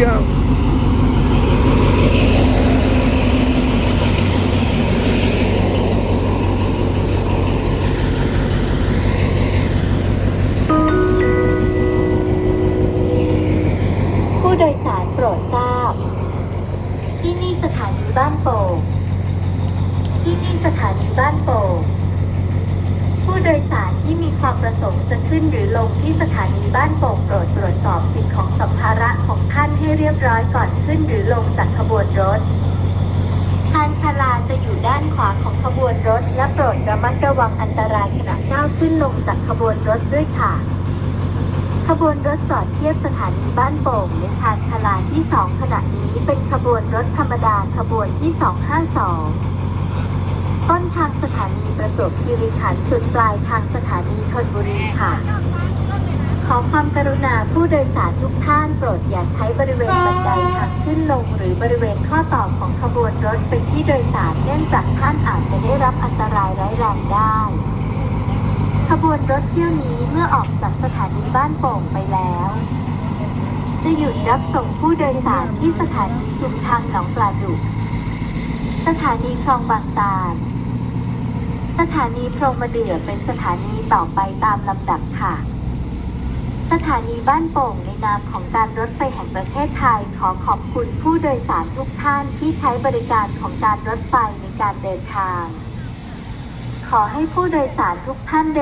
go ผู้โด ยสารโดทราบที่นี่สถานีบ้านโป่งที่นี่สถานีบ้านโป่งผู้โดยสารที่มีความประสงค์จะขึ้นหรือลงที่สถานีบ้านโป่งโปรดตรวจสอบสิ่งของสัมภาระของท่านให้เรียบร้อยก่อนขึ้นหรือลงจากขบวนรถชานชาลาจะอยู่ด้านขวาของขบวนรถ และโปรดระมัดระวังอันตรายขณะก้าวขึ้นลงจากขบวนรถด้วยค่ะ ขบวนรถจอดเทียบสถานีบ้านโป่งในชานชาลาที่2ขณะนี้เป็นขบวนรถธรรมดาขบวนที่ 252 ต้นทางสถานี จวบคีรีขันธ์สุดปลายทางสถานีธนบุรีค่ะ ขอความกรุณาผู้โดยสารทุกท่านโปรดอย่าใช้บริเวณบันไดทางขึ้นลง หรือบริเวณข้อต่อของขบวนรถเป็นที่โดยสารเนื่องจากท่านอาจจะได้รับอันตรายร้ายแรงได้ขบวนรถเที่ยวนี้เมื่อออกจากสถานีบ้านโป่งไปแล้ว จะหยุดรับส่งผู้โดยสารที่สถานีชุมทางหนองปลาดุก สถานีคลองบางตาล สถานีพรหมเดือเป็นสถานีต่อไปตามลำดับค่ะ สถานีบ้านโป่งในนามของการรถไฟแห่งประเทศไทยขอขอบคุณผู้โดยสารทุกท่านที่ใช้บริการของการรถไฟในการเดินทาง ขอให้ผู้โดยสารทุกท่านเดิน